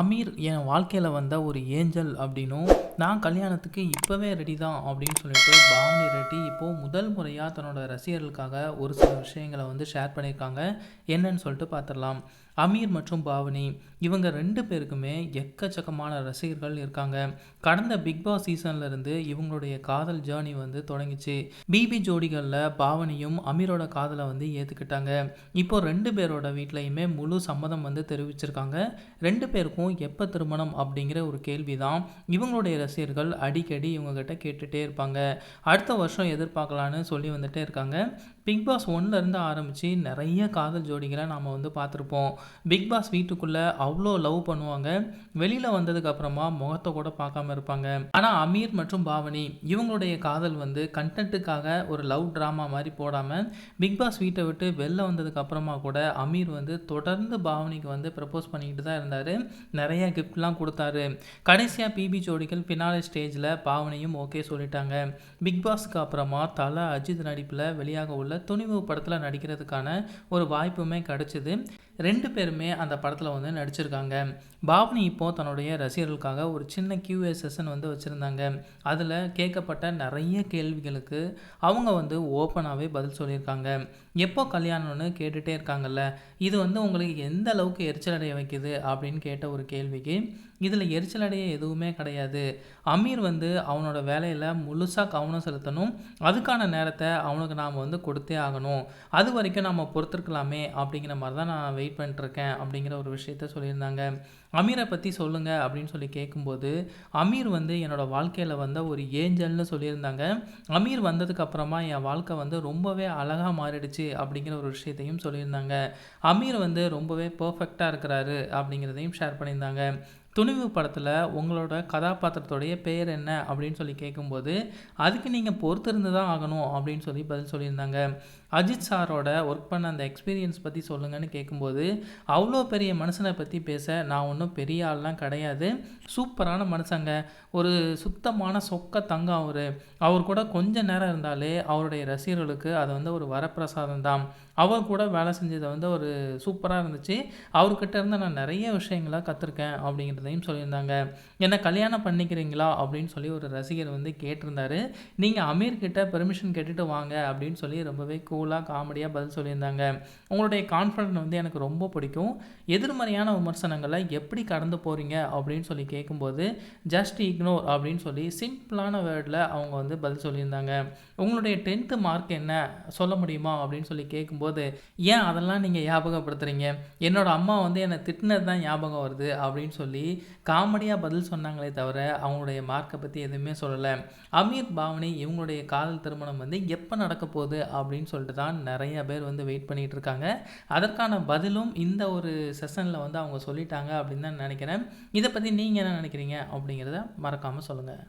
அமீர் என் வாழ்க்கையில் வந்த ஒரு ஏஞ்சல் அப்படின்னும் நான் கல்யாணத்துக்கு இப்போவே ரெடி தான் அப்படின்னு சொல்லிட்டு பாவனி ரெட்டி இப்போது முதல் முறையாக தன்னோட ரசிகர்களுக்காக ஒரு சில விஷயங்களை வந்து ஷேர் பண்ணியிருக்காங்க. என்னன்னு சொல்லிட்டு பார்த்துடலாம் அமீர் மற்றும் பாவனி இவங்க ரெண்டு பேருக்குமே எக்கச்சக்கமான ரசிகர்கள் இருக்காங்க. கடந்த பிக் பாஸ் சீசன்ல இருந்து இவங்களுடைய காதல் ஜேர்னி வந்து தொடங்கிச்சு. பிபி ஜோடிகளில் பாவனியும் அமீரோட காதலை வந்து ஏற்றுக்கிட்டாங்க இப்போ ரெண்டு பேரோட வீட்லையுமே முழு சம்மதம் வந்து தெரிவிச்சிருக்காங்க. ரெண்டு பேருக்கும் எப்போ திருமணம் அப்படிங்கிற ஒரு கேள்வி தான் இவங்களுடைய ரசிகர்கள் அடிக்கடி இவங்ககிட்ட கேட்டுகிட்டே இருப்பாங்க. அடுத்த வருஷம் எதிர்பார்க்கலான்னு சொல்லி வந்துட்டே இருக்காங்க. பிக் பாஸ் ஒன்லேருந்து ஆரம்பித்து நிறைய காதல் ஜோடிகளை நாம் வந்து பார்த்துருப்போம். பிக் பாஸ் வீட்டுக்குள்ளே அவ்வளோ லவ் பண்ணுவாங்க. வெளியில் வந்ததுக்கப்புறமா முகத்தை கூட பார்க்காம இருப்பாங்க. ஆனால் அமீர் மற்றும் பாவனி இவங்களுடைய காதல் வந்து கண்டென்ட்டுக்காக ஒரு லவ் ட்ராமா மாதிரி போடாமல் பிக் பாஸ் வீட்டை விட்டு வெளில வந்ததுக்கப்புறமா கூட அமீர் வந்து தொடர்ந்து பாவனிக்கு வந்து ப்ரப்போஸ் பண்ணிக்கிட்டு தான் இருந்தார். நிறைய கிஃப்ட்லாம் கொடுத்தாரு. கடைசியாக பிபி ஜோடிகள் பின்னாலே ஸ்டேஜில் பாவனையும் ஓகே சொல்லிட்டாங்க. பிக் பாஸ்க்கு அப்புறமா தலை அஜித் நடிப்பில் வெளியாக உள்ள துணிவு படத்தில் நடிக்கிறதுக்கான ஒரு வாய்ப்புமே கிடச்சிது. ரெண்டு பேருமே அந்த படத்தில் வந்து நடிச்சிருக்காங்க. பாவனி இப்போது தன்னுடைய ரசிகர்களுக்காக ஒரு சின்ன கியூஏ செஷன் வந்து வச்சுருந்தாங்க. அதில் கேட்கப்பட்ட நிறைய கேள்விகளுக்கு அவங்க வந்து ஓப்பனாகவே பதில் சொல்லியிருக்காங்க. எப்போ கல்யாணம்னு கேட்டுகிட்டே இருக்காங்கல்ல? இது வந்து உங்களுக்கு எந்த அளவுக்கு எரிச்சல் அடைய வைக்குது? அப்படின்னு கேட்ட ஒரு கேள்விக்கு இதில் எரிச்சல் அடைய எதுவுமே கிடையாது. அமீர் வந்து அவனோட வேலையில் முழுசாக கவனம் செலுத்தணும். அதுக்கான நேரத்தை அவனுக்கு நாம் வந்து கொடுத்தே ஆகணும். அது வரைக்கும் நம்ம பொறுத்திருக்கலாமே அப்படிங்கிற மாதிரி தான் நான் வெயிட் பண்ணிட்டுருக்கேன் அப்படிங்கிற ஒரு விஷயத்த சொல்லியிருந்தாங்க. அமீரை பற்றி சொல்லுங்கள் அப்படின்னு சொல்லி கேட்கும்போது அமீர் வந்து என்னோடய வாழ்க்கையில் வந்த ஒரு ஏஞ்சல்னு சொல்லியிருந்தாங்க. அமீர் வந்ததுக்கப்புறமா என் வாழ்க்கை வந்து ரொம்பவே அழகாக மாறிடுச்சு அப்படிங்கிற ஒரு விஷயத்தையும் சொல்லியிருந்தாங்க. அமீர் வந்து ரொம்பவே பர்ஃபெக்டாக இருக்கிறாரு அப்படிங்கிறதையும் ஷேர் பண்ணி பண்ணியிருந்தாங்க. துணிவு படத்தில் உங்களோட கதாபாத்திரத்துடைய பெயர் என்ன அப்படின்னு சொல்லி கேட்கும்போது அதுக்கு நீங்கள் பொறுத்திருந்து தான் ஆகணும் அப்படின்னு சொல்லி பதில் சொல்லியிருந்தாங்க. அஜித் சாரோட ஒர்க் பண்ண அந்த எக்ஸ்பீரியன்ஸ் பற்றி சொல்லுங்கன்னு கேட்கும்போது அவ்வளோ பெரிய மனுஷனை பற்றி பேச நான் ஒன்றும் பெரிய ஆள்லாம் கிடையாது. சூப்பரான மனுஷங்க. ஒரு சுத்தமான சொக்க தங்கம் அவர். அவர் கூட கொஞ்ச நேரம் இருந்தாலே அவருடைய ரசிகர்களுக்கு அது வந்து ஒரு வரப்பிரசாதம் தான். அவர் கூட வேலை செஞ்சது வந்து ஒரு சூப்பராக இருந்துச்சு. அவர்கிட்ட இருந்து நான் நிறைய விஷயங்களை கற்றுருக்கேன் அப்படிங்கிறதையும் சொல்லியிருந்தாங்க. என்னை கல்யாணம் பண்ணிக்கிறீங்களா? அப்படின்னு சொல்லி ஒரு ரசிகர் வந்து கேட்டிருந்தாரு. நீங்கள் அமீர்கிட்ட பெர்மிஷன் கேட்டுட்டு வாங்க அப்படின்னு சொல்லி ரொம்பவே கூலாக காமெடியாக பதில் சொல்லியிருந்தாங்க. உங்களுடைய கான்ஃபிடன்ட் வந்து எனக்கு ரொம்ப பிடிக்கும். எதிர்மறையான விமர்சனங்களை எப்படி கடந்து போகிறீங்க அப்படின்னு சொல்லி கேட்கும்போது ஜஸ்ட் இக்னோர் அப்படின்னு சொல்லி சிம்பிளான வேர்டில் அவங்க வந்து பதில் சொல்லியிருந்தாங்க. உங்களுடைய டென்த்து மார்க் என்ன? சொல்ல முடியுமா? அப்படின்னு சொல்லி கேட்கும்போது ஏன் அதெல்லாம் நீங்கள் ஞாபகப்படுத்துகிறீங்க என்னோடய அம்மா வந்து என்னை திட்டினது தான் ஞாபகம் வருது அப்படின்னு சொல்லி காமெடியாக பதில் சொன்னாங்களே தவிர அவங்களுடைய மார்க்கை பற்றி எதுவுமே சொல்லலை. அமீர் பாவனி இவங்களுடைய காதல் திருமணம் வந்து எப்போ நடக்க போகுது அப்படின்னு சொல்லிட்டு தான் நிறைய பேர் வந்து வெயிட் பண்ணிகிட்டு இருக்காங்க. அதற்கான பதிலும் இந்த ஒரு செஷனில் வந்து அவங்க சொல்லிட்டாங்க அப்படின்னு தான் நினைக்கிறேன். இதை பற்றி நீங்கள் என்ன நினைக்கிறீங்க அப்படிங்கிறத மறக்காமல் சொல்லுங்கள்